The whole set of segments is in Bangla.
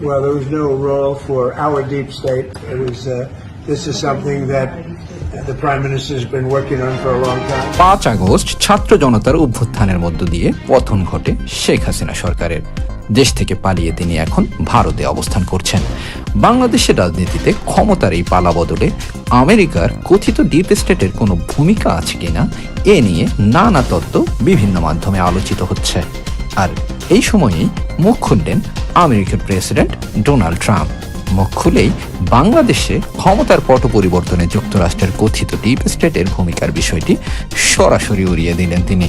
Well, there was no role for our deep state. It was, uh, this is something that the Prime Minister has been working on for a long time. পাঁচ আগস্ট ছাত্র জনতার অভ্যুত্থানের মধ্য দিয়ে পতন ঘটে শেখ হাসিনা সরকারের দেশ থেকে পালিয়ে তিনি এখন ভারতে অবস্থান করছেন বাংলাদেশের রাজনীতিতে ক্ষমতার এই পালা বদলে আমেরিকার কথিত ডিপ স্টেটের কোনো ভূমিকা আছে কিনা এ নিয়ে নানা তত্ত্ব বিভিন্ন মাধ্যমে আলোচিত হচ্ছে আর এই সময়েই মুখ খুললেন আমেরিকার প্রেসিডেন্ট ডোনাল্ড ট্রাম্প। মুখ খুলেই বাংলাদেশে ক্ষমতার পট পরিবর্তনে যুক্তরাষ্ট্রের কথিত ডিপ স্টেটের ভূমিকার বিষয়টি সরাসরি উড়িয়ে দিলেন তিনি।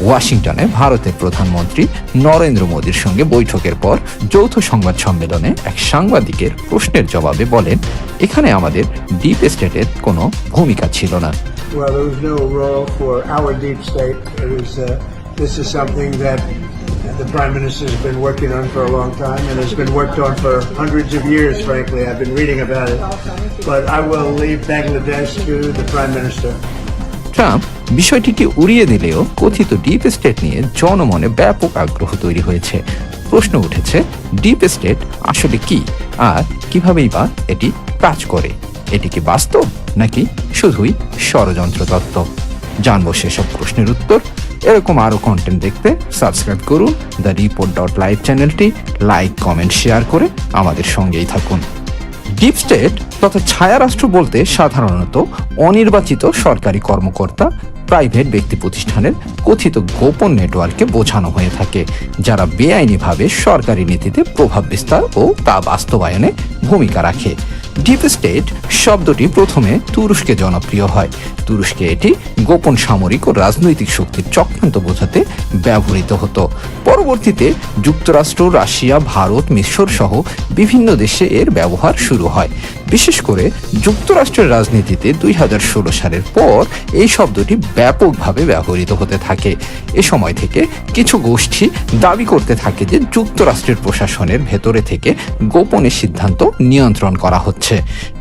ওয়াশিংটনে ভারতের প্রধানমন্ত্রী নরেন্দ্র মোদীর সঙ্গে বৈঠকের পর যৌথ সংবাদ সম্মেলনে এক সাংবাদিকের প্রশ্নের জবাবে বলেন এখানে আমাদের ডিপ স্টেটের কোনো ভূমিকা ছিল না। Well, there was no role for our deep state. It was, uh, this is something that the Prime Minister has been working on for a long time and has been worked on for hundreds of years, frankly. I've been reading about it. But I will leave Bangladesh to the Prime Minister. Trump বিষয়টিকে উড়িয়ে দিলেও কথিত ডিপ স্টেট নিয়ে জনমনে ব্যাপক আগ্রহ তৈরি হয়েছে প্রশ্ন উঠেছে ডিপ স্টেট আসলে কি আর কিভাবেই বা এটি কাজ করে এটি কি বাস্তব নাকি শুধুই ষড়যন্ত্র তত্ত্ব জানব সেসব প্রশ্নের উত্তর এরকম আরও কন্টেন্ট দেখতে সাবস্ক্রাইব করুন দ্য রিপোর্ট ডট লাইভ চ্যানেলটি লাইক কমেন্ট শেয়ার করে আমাদের সঙ্গেই থাকুন। ডিপ স্টেট তথা ছায়া রাষ্ট্র বলতে সাধারণত অনির্বাচিত সরকারি কর্মকর্তা প্রাইভেট ব্যক্তি প্রতিষ্ঠানের কথিত গোপন নেটওয়ার্ককে বোঝানো হয়ে থাকে, যারা বেআইনিভাবে সরকারি নীতিতে প্রভাব বিস্তার ও তা বাস্তবায়নে ভূমিকা রাখে। ডিপ স্টেট শব্দটি প্রথমে তুরস্কে জনপ্রিয় হয়। তুরস্কে এটি গোপন সামরিক ও রাজনৈতিক শক্তির চক্রান্ত বোঝাতে ব্যবহৃত হতো। পরবর্তীতে যুক্তরাষ্ট্র, রাশিয়া, ভারত, মিশর সহ বিভিন্ন দেশে এর ব্যবহার শুরু হয়। বিশেষ করে যুক্তরাষ্ট্রের রাজনীতিতে দুই হাজার ষোলো সালের পর এই শব্দটি ব্যাপকভাবে ব্যবহৃত হতে থাকে। এ সময় থেকে কিছু গোষ্ঠী দাবি করতে থাকে যে যুক্তরাষ্ট্রের প্রশাসনের ভেতরে থেকে গোপনে সিদ্ধান্ত নিয়ন্ত্রণ করা হচ্ছে।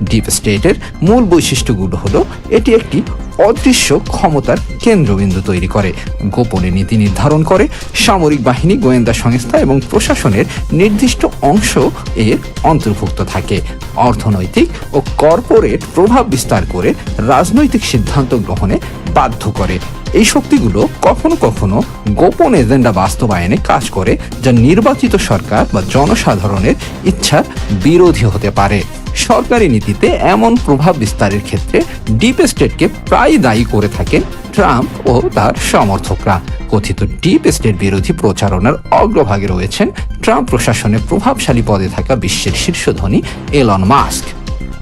ডিপ স্টেটের মূল বৈশিষ্ট্যগুলো হলো, এটি একটি অদৃশ্য ক্ষমতার কেন্দ্রবিন্দু তৈরি করে। গোপনে নীতি নির্ধারণ করে, সামরিক বাহিনী, গোয়েন্দা সংস্থা এবং প্রশাসনের নির্দিষ্ট অংশ এর অন্তর্ভুক্ত থাকে। অর্থনৈতিক ও কর্পোরেট প্রভাব বিস্তার করে রাজনৈতিক সিদ্ধান্ত গ্রহণে বাধ্য করে। এই শক্তিগুলো কখনো কখনো গোপন এজেন্ডা বাস্তবায়নে কাজ করে, যা নির্বাচিত সরকার বা জনসাধারণের ইচ্ছার বিরোধী হতে পারে। সরকারি নীতিতে এমন প্রভাব বিস্তারের ক্ষেত্রে ডিপ স্টেটকে প্রায় দায়ী করে থাকেন ট্রাম্প ও তার সমর্থকরা। কথিত ডিপ স্টেট বিরোধী প্রচারণার অগ্রভাগে রয়েছেন ট্রাম্প প্রশাসনে প্রভাবশালী পদে থাকা বিশ্বের শীর্ষ ধনী এলন মাস্ক।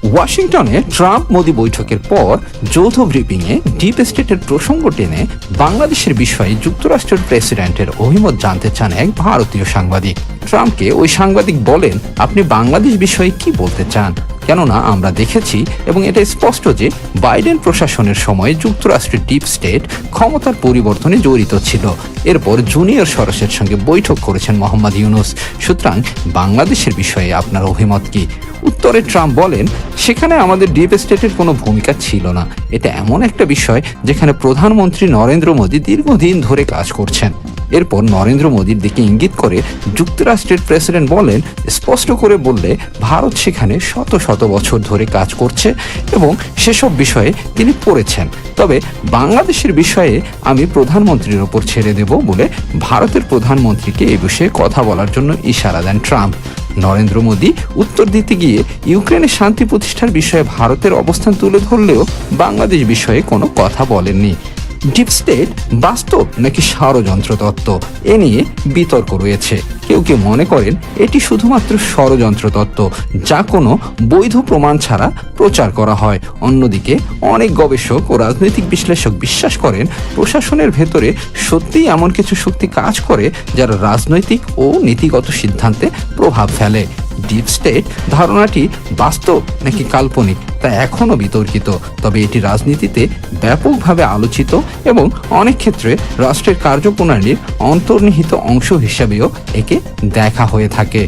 ওয়াশিংটনে ট্রাম্প মোদী বৈঠকের পর যৌথ ব্রিফিংয়ে ডিপ স্টেটের প্রসঙ্গ টেনে বাংলাদেশের বিষয়ে যুক্তরাষ্ট্রের প্রেসিডেন্টের অভিমত জানতে চান এক ভারতীয় সাংবাদিক। ট্রাম্পকে ওই সাংবাদিক বলেন, আপনি বাংলাদেশ বিষয়ে কি বলতে চান? কেননা আমরা দেখেছি এবং এটা স্পষ্ট যে বাইডেন প্রশাসনের সময় যুক্তরাষ্ট্রের ডিপ স্টেট ক্ষমতার পরিবর্তনে জড়িত ছিল। এরপর জুনিয়র সরসের সঙ্গে বৈঠক করেছেন মোহাম্মদ ইউনুস। সুতরাং বাংলাদেশের বিষয়ে আপনার অভিমত কি? উত্তরে ট্রাম্প বলেন, সেখানে আমাদের ডিপ স্টেটের কোনো ভূমিকা ছিল না। এটা এমন একটা বিষয় যেখানে প্রধানমন্ত্রী নরেন্দ্র মোদী দীর্ঘদিন ধরে কাজ করছেন। এরপর নরেন্দ্র মোদীর দিকে ইঙ্গিত করে যুক্তরাষ্ট্রের প্রেসিডেন্ট বলেন, স্পষ্ট করে বললে ভারত সেখানে শত শত বছর ধরে কাজ করছে এবং সেসব বিষয়ে তিনি পড়েছেন। তবে বাংলাদেশের বিষয়ে আমি প্রধানমন্ত্রীর ওপর ছেড়ে দেব বলে ভারতের প্রধানমন্ত্রীকে এ বিষয়ে কথা বলার জন্য ইশারা দেন ট্রাম্প। নরেন্দ্র মোদী উত্তর দিতে গিয়ে ইউক্রেনের শান্তি প্রতিষ্ঠার বিষয়ে ভারতের অবস্থান তুলে ধরলেও বাংলাদেশ বিষয়ে কোনো কথা বলেননি। ডিপ স্টেট, বাস্তব নাকি ষড়যন্ত্র তত্ত্ব এ নিয়ে বিতর্ক রয়েছে। কেউ কেউ মনে করেন এটি শুধুমাত্র ষড়যন্ত্র তত্ত্ব যা কোনো বৈধ প্রমাণ ছাড়া প্রচার করা হয়। অন্যদিকে, অনেক গবেষক ও রাজনৈতিক বিশ্লেষক বিশ্বাস করেন প্রশাসনের ভেতরে সত্যিই এমন কিছু শক্তি কাজ করে, যারা রাজনৈতিক ও নীতিগত সিদ্ধান্তে প্রভাব ফেলে। ডিপ স্টেট ধারণাটি বাস্তব নাকি কাল্পনিক তা এখনও বিতর্কিত। তবে এটি রাজনীতিতে ব্যাপকভাবে আলোচিত এবং অনেক ক্ষেত্রে রাষ্ট্রের কার্যপ্রণালীর অন্তর্নিহিত অংশ হিসাবেও একে দেখা হয়ে থাকে।